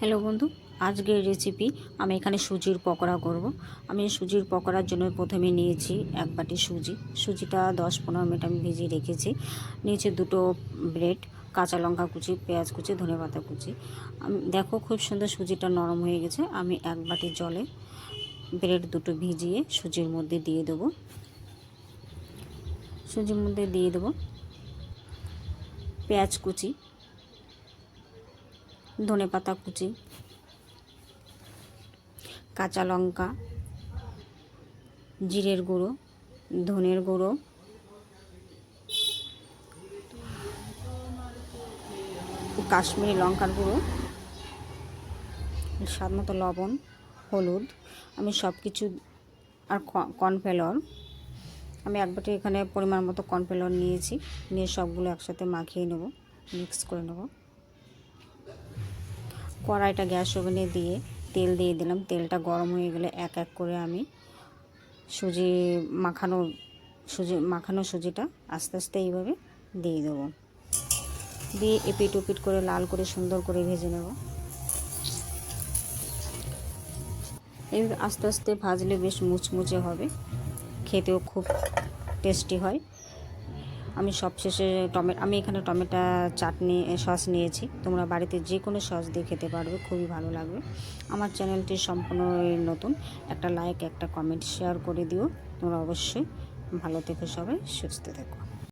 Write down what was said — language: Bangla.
হ্যালো বন্ধু, আজকের রেসিপি আমি এখানে সুজির পকোড়া করব। আমি সুজির পকোড়ার জন্য প্রথমে নিয়েছি এক বাটি সুজি। সুজিটা দশ পনেরো মিনিট আমি ভিজিয়ে রেখেছি। নিয়েছি দুটো ব্রেড কাঁচা লঙ্কা কুচি, পেঁয়াজ কুচি, ধনে পাতা কুচি। আমি, দেখো খুব সুন্দর সুজিটা নরম হয়ে গেছে। আমি এক বাটি জলে ব্রেড দুটো ভিজিয়ে সুজির মধ্যে দিয়ে দেবো। সুজির মধ্যে দিয়ে দেবো পেঁয়াজ কুচি ধনে পাতা কুচি, কাঁচা লঙ্কা, জিরের গুঁড়ো, ধনের গুঁড়ো, কাশ্মীরি লঙ্কার গুঁড়ো, স্বাদ মতো লবণ, হলুদ, আমি সব কিছু আর কর্নফ্লাওয়ার আমি এক বাটি এখানে পরিমাণ মতো কর্নফ্লাওয়ার নিয়েছি, নিয়ে সবগুলো একসাথে মাখিয়ে নেব, মিক্স করে নেব। কড়াইটা গ্যাস ওভেনে দিয়ে তেল দিয়ে দিলাম। তেলটা গরম হয়ে গেলে এক এক করে আমি সুজি মাখানো সুজি মাখানো সুজিটা আস্তে আস্তে এইভাবে দিয়ে দেবো। দিয়ে এপিট ওপিট করে লাল করে সুন্দর করে ভেজে নেব। এই আস্তে আস্তে ভাজলে বেশ মুচমুচে হবে, খেতেও খুব টেস্টি হয়। আমি সবশেষে টমে, আমি এখানে টমেটো চাটনি সস নিয়েছি। তোমরা বাড়িতে যে কোনো সস দিয়ে খেতে পারবে, খুবই ভালো লাগবে। আমার চ্যানেলটি সম্পূর্ণ নতুন। একটা লাইক, একটা কমেন্ট শেয়ার করে দিও। তোমরা অবশ্যই ভালো থেকো সবাই, সুস্থ থেকো।